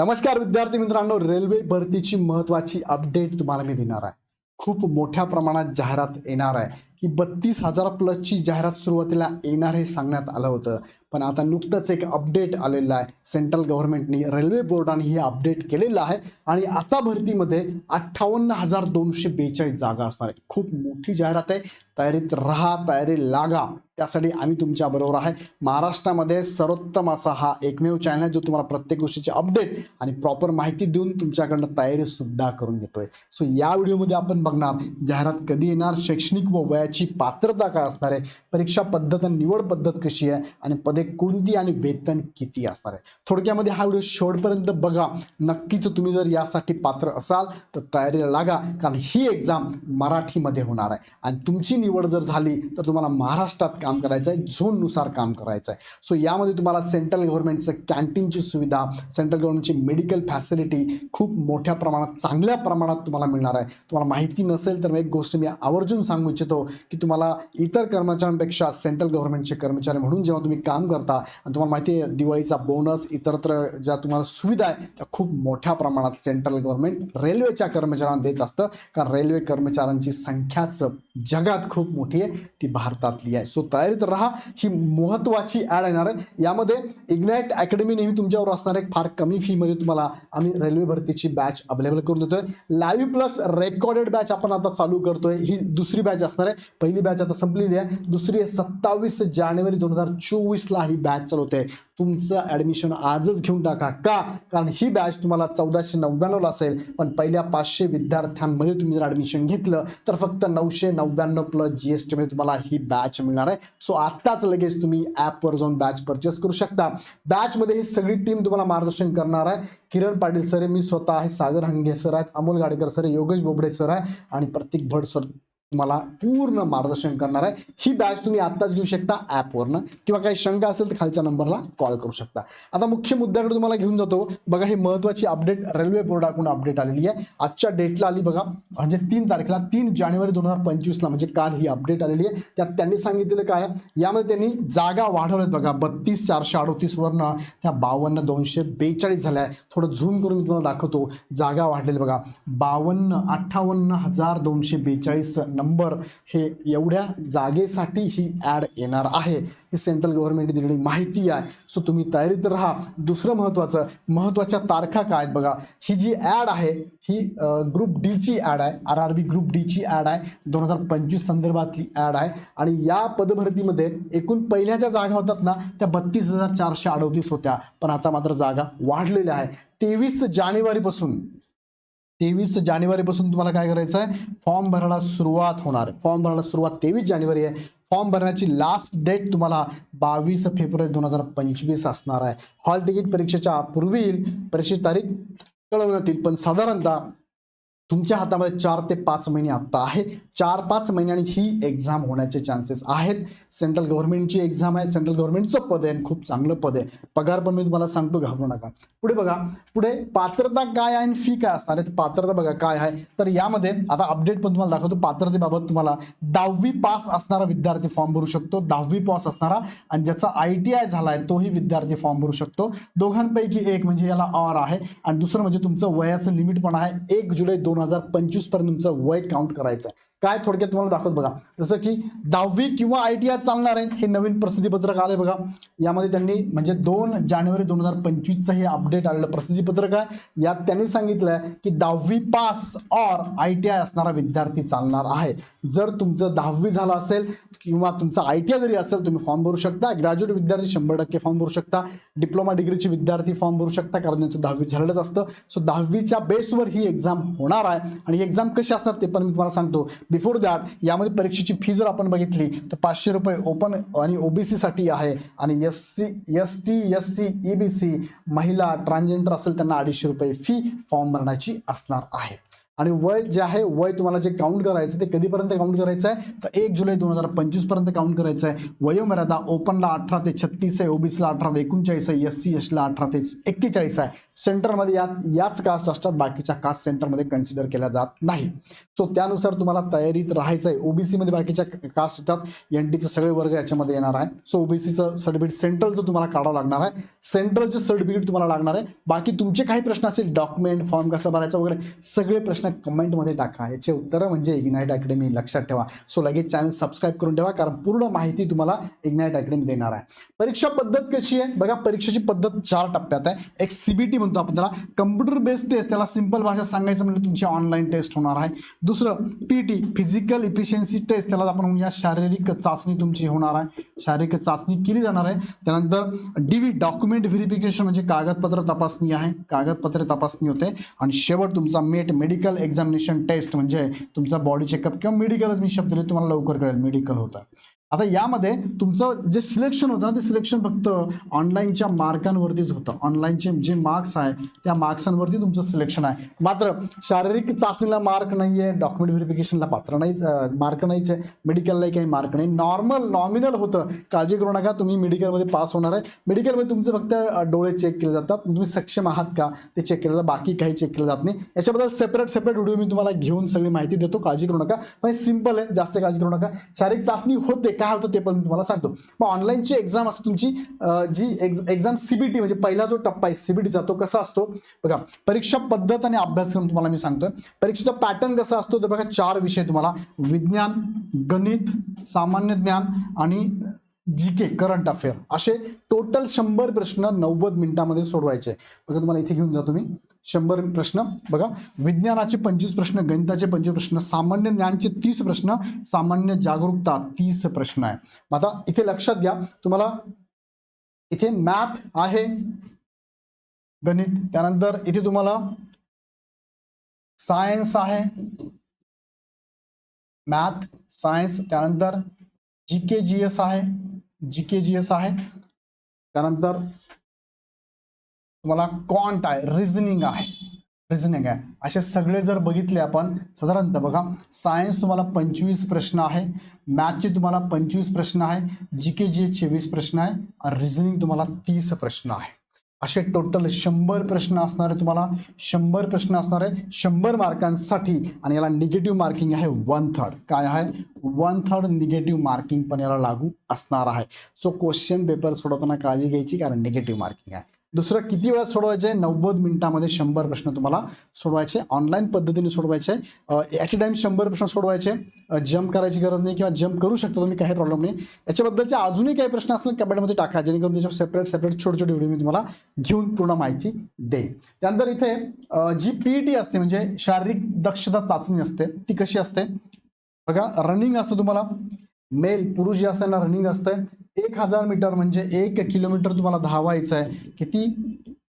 नमस्कार विद्यार्थी मित्रांनो रेल्वे भरतीची महत्वाची अपडेट तुम्हाला मी देणार आहे. खूप मोठ्या प्रमाणात जाहिरात येणार आहे. की बत्तीस हजार प्लसची जाहिरात सुरुवातीला येणार हे सांगण्यात आलं होतं. पण आता नुकतंच एक अपडेट आलेलं आहे. सेंट्रल गव्हर्नमेंटनी रेल्वे बोर्डाने हे अपडेट केलेलं आहे आणि आता भरतीमध्ये अठ्ठावन्न हजार दोनशे बेचाळीस जागा असणार आहे. खूप मोठी जाहिरात आहे. तयारीत राहा तयारी लागा. त्यासाठी आम्ही तुमच्या बरोबर आहे. महाराष्ट्रामध्ये सर्वोत्तम असा हा एकमेव चॅनल आहे जो तुम्हाला प्रत्येक गोष्टीची अपडेट आणि प्रॉपर माहिती देऊन तुमच्याकडनं तयारी सुद्धा करून घेतोय. सो या व्हिडिओमध्ये आपण बघणार जाहिरात कधी येणार शैक्षणिक व घेण्याची पात्रता काय असणार आहे? परीक्षा पद्धत आणि निवड पद्धत कशी आहे? आणि पदे कोणती आणि वेतन किती असणार आहे? थोडक्यामध्ये हा व्हिडिओ शेवटपर्यंत बघा. नक्कीच तुम्ही जर यासाठी पात्र असाल तर तयारीला लागा कारण ही एक्झाम मराठीमध्ये होणार आहे. आणि तुमची निवड जर झाली तर तुम्हाला महाराष्ट्रात काम करायचं आहे झोननुसार काम करायचं आहे सो यामध्ये तुम्हाला सेंट्रल गव्हर्नमेंटचं कॅन्टीनची सुविधा सेंट्रल गव्हर्नमेंटची मेडिकल फॅसिलिटी खूप मोठ्या प्रमाणात चांगल्या प्रमाणात तुम्हाला मिळणार आहे. तुम्हाला माहिती नसेल तर एक गोष्ट मी आवर्जून सांगू इच्छितो की तुम्हाला इतर कर्मचाऱ्यांपेक्षा सेंट्रल गव्हर्नमेंटचे कर्मचारी म्हणून जेव्हा तुम्ही काम करता आणि तुम्हाला माहिती आहे दिवाळीचा बोनस इतरत्र ज्या तुम्हाला सुविधा आहे त्या खूप मोठ्या प्रमाणात सेंट्रल गव्हर्नमेंट रेल्वेच्या कर्मचाऱ्यांना देत असतं. कारण रेल्वे कर्मचाऱ्यांची संख्याच जगात खूप मोठी आहे ती भारतातली आहे. सो तयारीत राहा. ही महत्त्वाची ॲड येणार आहे. यामध्ये इग्नाईट अकॅडमी नेहमी तुमच्यावर असणार आहे. फार कमी फीमध्ये तुम्हाला आम्ही रेल्वे भरतीची बॅच अवेलेबल करून देतोय. लाईव्ह प्लस रेकॉर्डेड बॅच आपण आता चालू करतोय. ही दुसरी बॅच असणार आहे. पहिली बॅच आता संपलेली आहे. दुसरी आहे सत्तावीस जानेवारी दोन हजार चोवीसला ही बॅच चालू होते. तुमचं ॲडमिशन आजच घेऊन टाका का? कारण ही बॅच तुम्हाला चौदाशे नव्याण्णवला असेल. पण पहिल्या पाचशे विद्यार्थ्यांमध्ये तुम्ही जर ॲडमिशन घेतलं तर फक्त नऊशे नव्याण्णव प्लस जी एस टीमध्ये तुम्हाला ही बॅच मिळणार आहे. सो आत्ताच लगेच तुम्ही ॲपवर जाऊन बॅच परचेस करू शकता. बॅचमध्ये ही सगळी टीम तुम्हाला मार्गदर्शन करणार आहे. किरण पाटील सर आहे मी स्वतः आहे. सागर हंगे सर आहेत. अमोल गाडेकर सर आहे. योगेश बोबडे सर आहे. आणि प्रत्येक भट सर तुम्हाला पूर्ण मार्गदर्शन करणार आहे. ही बॅच तुम्ही आत्ताच घेऊ शकता ॲपवरनं किंवा काही शंका असेल तर खालच्या नंबरला कॉल करू शकता. आता मुख्य मुद्द्याकडे तुम्हाला घेऊन जातो. बघा ही महत्त्वाची अपडेट रेल्वे बोर्डाकडून अपडेट आलेली आहे. आजच्या डेटला आली बघा. म्हणजे तीन तारखेला तीन जानेवारी दोन हजार पंचवीसला म्हणजे काल ही अपडेट आलेली आहे. त्यात त्यांनी सांगितलेलं काय आहे? यामध्ये त्यांनी जागा वाढवल्यात बघा. बत्तीस चारशे अडोतीसवरनं त्या बावन्न दोनशे बेचाळीस झाल्या आहे थोडं झूम करून मी तुम्हाला दाखवतो. जागा वाढलेली बघा. बावन्न अठ्ठावन्न हजार दोनशे बेचाळीस नंबर हे एवढ्या जागेसाठी ही ॲड येणार आहे. ही सेंट्रल गव्हर्नमेंट दिलेली माहिती आहे सो तुम्ही तयारीत राहा. दुसरं महत्त्वाचं महत्त्वाच्या तारखा काय आहेत बघा. ही जी ॲड आहे ही ग्रुप डीची ॲड आहे आर आर बी ग्रुप डीची ॲड आहे दोन हजार पंचवीस संदर्भातली ॲड आहे. आणि या पदभरतीमध्ये एकूण पहिल्या ज्या जागा होतात ना त्या बत्तीस हजार चारशे अडोतीस होत्या. पण आता मात्र जागा वाढलेल्या आहे तेवीस जानेवारीपासून तेवीस जानेवारीपासून तुम्हाला काय करायचं आहे? फॉर्म भरायला सुरुवात होणार. फॉर्म भरायला सुरुवात तेवीस जानेवारी आहे. फॉर्म भरण्याची लास्ट डेट तुम्हाला बावीस फेब्रुवारी दोन हजार पंचवीस असणार आहे. हॉल तिकीट परीक्षेच्या पूर्वी परीक्षेची तारीख कळवण्यात येईल. पण साधारणतः तुमच्या हातामध्ये चार ते पाच महिने आत्ता आहे. चार पाच महिन्यांनी ही एक्झाम होण्याचे चान्सेस आहेत. सेंट्रल गव्हर्नमेंटची एक्झाम आहे. सेंट्रल गव्हर्नमेंटचं पद आहे आणि खूप चांगलं पद आहे. पगार पण मी तुम्हाला सांगतो घाबरू नका. पुढे बघा. पुढे पात्रता काय आहे आणि फी काय असणार आहे? पात्रता बघा काय आहे. तर यामध्ये आता अपडेट पण तुम्हाला दाखवतो. पात्रतेबाबत तुम्हाला दहावी पास असणारा विद्यार्थी फॉर्म भरू शकतो. दहावी पास असणारा आणि ज्याचा आय टी आय झाला आहे तोही विद्यार्थी फॉर्म भरू शकतो. दोघांपैकी एक म्हणजे याला ऑर आहे. आणि दुसरं म्हणजे तुमचं वयाचं लिमिट पण आहे. एक जुलै दोन हजार पंचवीसपर्यंत तुमचं वय काउंट करायचं आहे काय थोडक्यात तुम्हाला दाखवत बघा. जसं की दहावी किंवा आय टी आय चालणार आहे हे नवीन प्रसिद्धीपत्रक आलंय बघा. यामध्ये त्यांनी म्हणजे दोन जानेवारी दोन हजार पंचवीसचं हे अपडेट आलेलं प्रसिद्धीपत्रक आहे. यात त्यांनी सांगितलं आहे की दहावी pass or I T I असणारा विद्यार्थी चालणार आहे. जर तुमचं दहावी झालं असेल किंवा तुमचा आय टी आय जरी असेल तुम्ही फॉर्म भरू शकता. ग्रॅज्युएट विद्यार्थी शंभर टक्के फॉर्म भरू शकता. डिप्लोमा डिग्रीचे विद्यार्थी फॉर्म भरू शकता कारण त्यांचं दहावी झालेलंच असतं. सो दहावीच्या बेसवर ही एक्झाम होणार आहे. आणि ही एक्झाम कशी असणार ते पण मी तुम्हाला सांगतो. बिफोर दॅट यामध्ये परीक्षेची फी जर आपण बघितली तर पाचशे रुपये ओपन आणि ओबीसीसाठी आहे. आणि S C S T S C E B C महिला ट्रान्सजेंडर असेल त्यांना अडीचशे रुपये फी फॉर्म भरण्याची असणार आहे. आणि वय जे आहे वय तुम्हाला जे काउंट करायचं ते कधीपर्यंत काउंट करायचं आहे? तर एक जुलै दोन हजार पंचवीसपर्यंत काउंट करायचं आहे. वयोमर्यादा ओपनला अठरा ते छत्तीस आहे ओबीसीला अठरा ते एकोणचाळीस आहे एस सी एसला अठरा ते एक्केचाळीस आहे. सेंटरमध्ये या याच कास्ट असतात बाकीच्या कास्ट सेंटरमध्ये कन्सिडर केल्या जात नाही. सो त्यानुसार तुम्हाला तयारीत राहायचं आहे. ओबीसीमध्ये बाकीच्या कास्ट येतात. एन टीचे सगळे वर्ग याच्यामध्ये येणार आहे. सो ओबीसीचं सर्टिफिकेट सेंट्रलचं तुम्हाला काढावं लागणार आहे. सेंट्रलचं सर्टिफिकेट तुम्हाला लागणार आहे. बाकी तुमचे काही प्रश्न असतील डॉक्युमेंट फॉर्म कसा भरायचा वगैरे सगळे प्रश्न कमेंटमध्ये टाका. याचे उत्तरं म्हणजे इग्नाईट अकॅडमी लक्षात ठेवा. सो लगेच चॅनल सबस्क्राईब करून ठेवा कारण पूर्ण माहिती तुम्हाला इग्नाईट अकॅडमी देणार आहे. परीक्षा पद्धत कशी आहे? बघा परीक्षेची पद्धत चार टप्प्यात आहे. एक सीबीटी म्हणतो आपण त्याला. कम्प्युटर बेस्ड टेस्ट त्याला सिंपल भाषेत सांगायचं म्हणजे तुमची ऑनलाईन टेस्ट होणार आहे. दुसरं पीटी फिजिकल इफिशियन्सी टेस्ट त्याला आपण म्हणूया शारीरिक चाचणी तुमची होणार आहे. शारीरिक चाचणी केली जाणार आहे. त्यानंतर डीव्ही डॉक्युमेंट व्हेरिफिकेशन म्हणजे कागदपत्र तपासणी आहे. कागदपत्र तपासणी होते. आणि शेवट तुमचा मेट मेडिकल एक्झामिनेशन टेस्ट म्हणजे तुमचा बॉडी चेकअप किंवा मेडिकलच मी शब्द दिले तुम्हाला लवकर कळेल मेडिकल होतं. आता यामध्ये तुमचं जे सिलेक्शन होतं ना ते सिलेक्शन फक्त ऑनलाईनच्या मार्कांवरतीच होतं. ऑनलाईनचे जे मार्क्स आहे त्या मार्क्सांवरती तुमचं सिलेक्शन आहे. मात्र शारीरिक चाचणीला मार्क नाही आहे डॉक्युमेंट व्हेरिफिकेशनला पात्र नाहीच मार्क नाहीच आहे मेडिकललाही काही मार्क नाही. नॉर्मल नॉमिनल होतं. काळजी करू नका तुम्ही मेडिकलमध्ये पास होणार आहे. मेडिकलमध्ये तुमचे फक्त डोळे चेक केले जातात. तुम्ही सक्षम आहात का? ते चेक केलं जातं. बाकी काही चेक केलं जात नाही. याच्याबद्दल सेपरेट सेपरेट व्हिडिओ मी तुम्हाला घेऊन सगळी माहिती देतो. काळजी करू नका. पण सिंपल आहे. जास्त काळजी करू नका. शारीरिक चाचणी होते. काय होतं ते पण मी तुम्हाला सांगतो. मग ऑनलाईनची एक्झाम असते तुमची जी एक्झाम सीबीटी म्हणजे पहिला जो टप्पा आहे सीबीटीचा तो कसा असतो? बघा परीक्षा पद्धत आणि अभ्यासक्रम तुम्हाला मी सांगतोय. परीक्षेचा पॅटर्न कसा असतो? तर बघा चार विषय तुम्हाला विज्ञान गणित सामान्य ज्ञान आणि जी के करंट अफेअर असे टोटल शंभर प्रश्न नव्वद मिनिटामध्ये सोडवायचे. बघा तुम्हाला इथे घेऊन जातो मी शंभर प्रश्न. बघा विज्ञानाचे पंचवीस प्रश्न गणिताचे पंचवीस प्रश्न सामान्य ज्ञानचे तीस प्रश्न सामान्य जागरूकता तीस प्रश्न आहे. आता इथे लक्षात घ्या तुम्हाला इथे मॅथ आहे गणित त्यानंतर इथे तुम्हाला सायन्स आहे मॅथ सायन्स त्यानंतर जी के जी एस आहे जी के जी एस आहे. त्यानंतर तुम्हाला कॉन्ट आहे रिझनिंग आहे. रिझनिंग आहे. असे सगळे जर बघितले आपण साधारणतः बघा सायन्स तुम्हाला पंचवीस प्रश्न आहे मॅथचे तुम्हाला पंचवीस प्रश्न आहे जी के जी चोवीस प्रश्न आहे आणि रिझनिंग तुम्हाला तीस प्रश्न आहे. असे टोटल शंभर प्रश्न असणारे तुम्हाला शंभर प्रश्न असणार आहे शंभर मार्कांसाठी आणि याला निगेटिव्ह मार्किंग आहे वन थर्ड काय आहे? वन थर्ड निगेटिव्ह मार्किंग पण याला लागू असणार आहे. सो क्वेश्चन पेपर सोडवताना काळजी घ्यायची कारण निगेटिव्ह मार्किंग आहे. दुसरं किती वेळात सोडवायचं आहे? नव्वद मिनिटामध्ये शंभर प्रश्न तुम्हाला सोडवायचे ऑनलाईन पद्धतीने सोडवायचे ॲट अ टाइम शंभर प्रश्न सोडवायचे जम्प करायची गरज नाही किंवा जम्प करू शकता तुम्ही काही प्रॉब्लेम नाही. याच्याबद्दलचे अजूनही काही प्रश्न असतील कमेंटमध्ये टाका. जेणेकरून त्याच्यावर सेपरेट सेपरेट छोटे छोटे व्हिडिओ मी तुम्हाला घेऊन पूर्ण माहिती देईन. त्यानंतर इथे जी पी टी असते म्हणजे शारीरिक दक्षता चाचणी असते ती कशी असते? बघा रनिंग असतं तुम्हाला. मेल पुरुष जे असताना रनिंग असतं एक हजार मीटर म्हणजे एक किलोमीटर तुम्हाला धावायचं आहे. किती?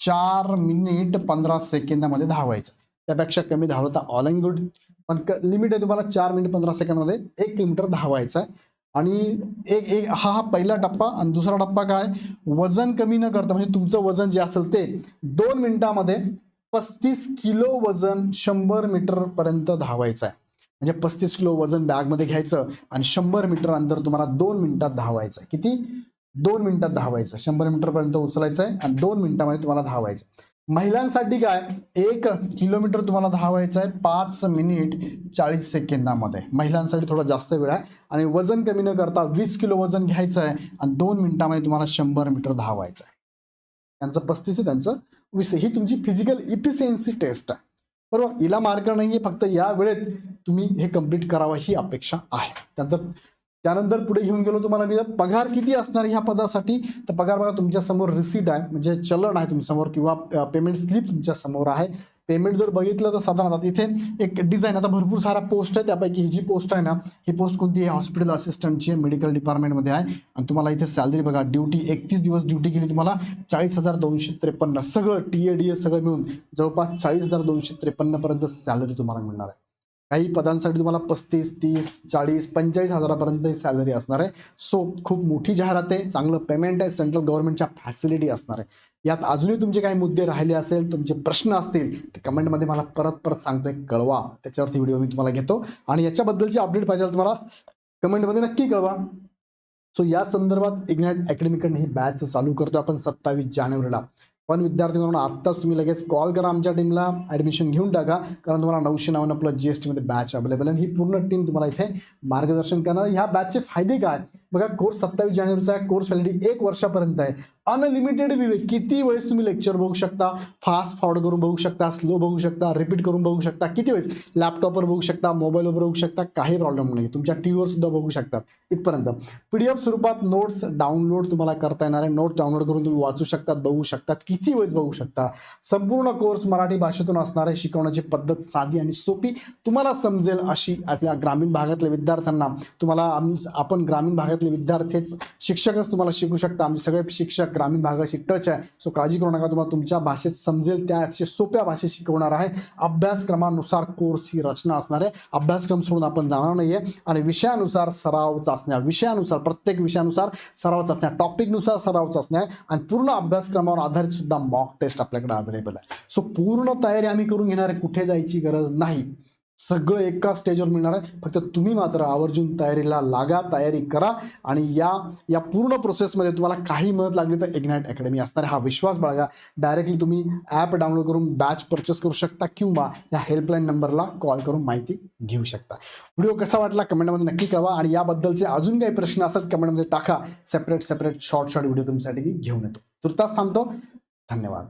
चार मिनिट पंधरा सेकंदामध्ये धावायचं. त्यापेक्षा कमी धावलं तर ऑल अँड गुड पण लिमिट आहे तुम्हाला चार मिनिट पंधरा सेकंदमध्ये एक किलोमीटर धावायचं आहे. आणि एक एक हा हा पहिला टप्पा आणि दुसरा टप्पा काय? वजन कमी न करता म्हणजे तुमचं वजन जे असेल ते दोन मिनिटामध्ये पस्तीस किलो वजन शंभर मीटर पर्यंत धावायचं आहे. म्हणजे पस्तीस किलो वजन बॅगमध्ये घ्यायचं आणि शंभर मीटर अंतर तुम्हाला दोन मिनिटात धावायचं किती? दोन मिनिटात धावायचं. शंभर मीटर पर्यंत उचलायचं आहे आणि दोन मिनिटामध्ये तुम्हाला धावायचं महिलांसाठी काय? एक किलोमीटर तुम्हाला धावायचं आहे पाच मिनिट चाळीस सेकंदामध्ये. महिलांसाठी थोडा जास्त वेळ आहे. आणि वजन कमी न करता वीस किलो वजन घ्यायचं आहे आणि दोन मिनिटामध्ये तुम्हाला शंभर मीटर धावायचं आहे. त्यांचं पस्तीस आहे त्यांचं वीस ही तुमची फिजिकल इफिशियन्सी टेस्ट आहे. बरोबर? हिला मार्क नाही आहे फक्त या वेळेत तुम्ही हे कंप्लीट करावं ही अपेक्षा आहे. त्यानंतर त्यानंतर पुढे घेऊन गेलो तुम्हाला मी पगार किती असणार ह्या पदासाठी? तर पगार बघा तुमच्यासमोर रिसीट आहे म्हणजे चलन आहे तुमच्यासमोर किंवा पेमेंट स्लिप तुमच्यासमोर आहे. पेमेंट जर बघितलं तर साधारण आता इथे एक डिझाईन आता भरपूर सारा पोस्ट आहे त्यापैकी ही जी पोस्ट आहे ना ही पोस्ट कोणती आहे? हॉस्पिटल असिस्टंटची आहे मेडिकल डिपार्टमेंटमध्ये आहे. आणि तुम्हाला इथे सॅलरी बघा ड्युटी एकतीस दिवस ड्युटी केली तुम्हाला चाळीस हजार दोनशे त्रेपन्न. सगळं टी ए डी ए सगळं मिळून जवळपास चाळीस हजार दोनशे त्रेपन्नपर्यंत सॅलरी तुम्हाला मिळणार आहे. काही पदांसाठी तुम्हाला पस्तीस तीस चाळीस पंचेचाळीस हजारापर्यंत सॅलरी असणार आहे. सो खूप मोठी जाहिरात आहे. चांगलं पेमेंट आहे. सेंट्रल गव्हर्नमेंटच्या फॅसिलिटी असणार आहे. यात अजूनही तुमचे काही मुद्दे राहिले असेल तुमचे प्रश्न असतील ते कमेंटमध्ये मला परत परत सांगतोय. कळवा. त्याच्यावरती व्हिडिओ मी तुम्हाला घेतो. आणि याच्याबद्दलची अपडेट पाहिजे तुम्हाला कमेंटमध्ये नक्की कळवा. सो या संदर्भात इग्नाइट अकॅडमीकडनं ही बॅच चालू करतो आपण सत्तावीस जानेवारीला. पण विद्यार्थी म्हणून आत्ताच तुम्ही लगेच कॉल करा आमच्या टीमला ॲडमिशन घेऊन टाका. कारण तुम्हाला नऊशे नव्याण्णव प्लस जी एस टीमध्ये बॅच अवेलेबल आहे. ही पूर्ण टीम तुम्हाला इथे मार्गदर्शन करणार. ह्या बॅचचे फायदे काय? बघा कोर्स सत्तावीस जानेवारीचा आहे. कोर्स व्हॅलिडी एक वर्षापर्यंत आहे. अनलिमिटेड विवेक. किती वेळेस तुम्ही लेक्चर बघू शकता? फास्ट फॉरवर्ड करून बघू शकता स्लो बघू शकता रिपीट करून बघू शकता. किती वेळेस? लॅपटॉपवर बघू शकता मोबाईलवर बघू शकता काही प्रॉब्लेम नाही तुमच्या टी व्हीवर सुद्धा बघू शकता इथपर्यंत. पी डी एफ स्वरूपात नोट्स डाउनलोड तुम्हाला करता येणार आहे. नोट्स डाउनलोड करून तुम्ही वाचू शकतात बघू शकतात. किती वेळेस बघू शकता? संपूर्ण कोर्स मराठी भाषेतून असणार आहे. शिकवण्याची पद्धत साधी आणि सोपी तुम्हाला समजेल अशी आपल्या ग्रामीण भागातल्या विद्यार्थ्यांना तुम्हाला आम्ही आपण ग्रामीण भागात भागातले विद्यार्थीच शिक्षकच तुम्हाला शिकू शकता. आमचे सगळे शिक्षक ग्रामीण भागाशी टच आहे. सो काळजी करू नका. तुम्हाला तुमच्या भाषेत समजेल. त्या अतिशय सोप्या भाषेत शिकवणार आहे. अभ्यासक्रमानुसार कोर्स ही रचना असणार आहे. अभ्यासक्रम सोडून आपण जाणार नाहीये. आणि विषयानुसार सराव चाचण्या. विषयानुसार प्रत्येक विषयानुसार सराव चाचण्या. टॉपिकनुसार सराव चाचण्या आणि पूर्ण अभ्यासक्रमावर आधारित सुद्धा मॉक टेस्ट आपल्याकडे अवेलेबल आहे. सो पूर्ण तयारी आम्ही करून घेणार आहे. कुठे जायची गरज नाही. सगळं एका स्टेजवर मिळणार आहे. फक्त तुम्ही मात्र आवर्जून तयारीला लागा तयारी करा आणि या या पूर्ण प्रोसेसमध्ये तुम्हाला काही मदत लागली तर इग्नाईट अकॅडमी असणार हा विश्वास बाळगा. डायरेक्टली तुम्ही ॲप डाउनलोड करून बॅच परचेस करू शकता किंवा या हेल्पलाईन नंबरला कॉल करून माहिती घेऊ शकता. व्हिडिओ कसा वाटला कमेंटमध्ये नक्की कळवा आणि याबद्दलचे अजून काही प्रश्न असेल कमेंटमध्ये टाका. Separate separate short short video तुमच्यासाठी मी घेऊन येतो. तुर्तास थांबतो. धन्यवाद.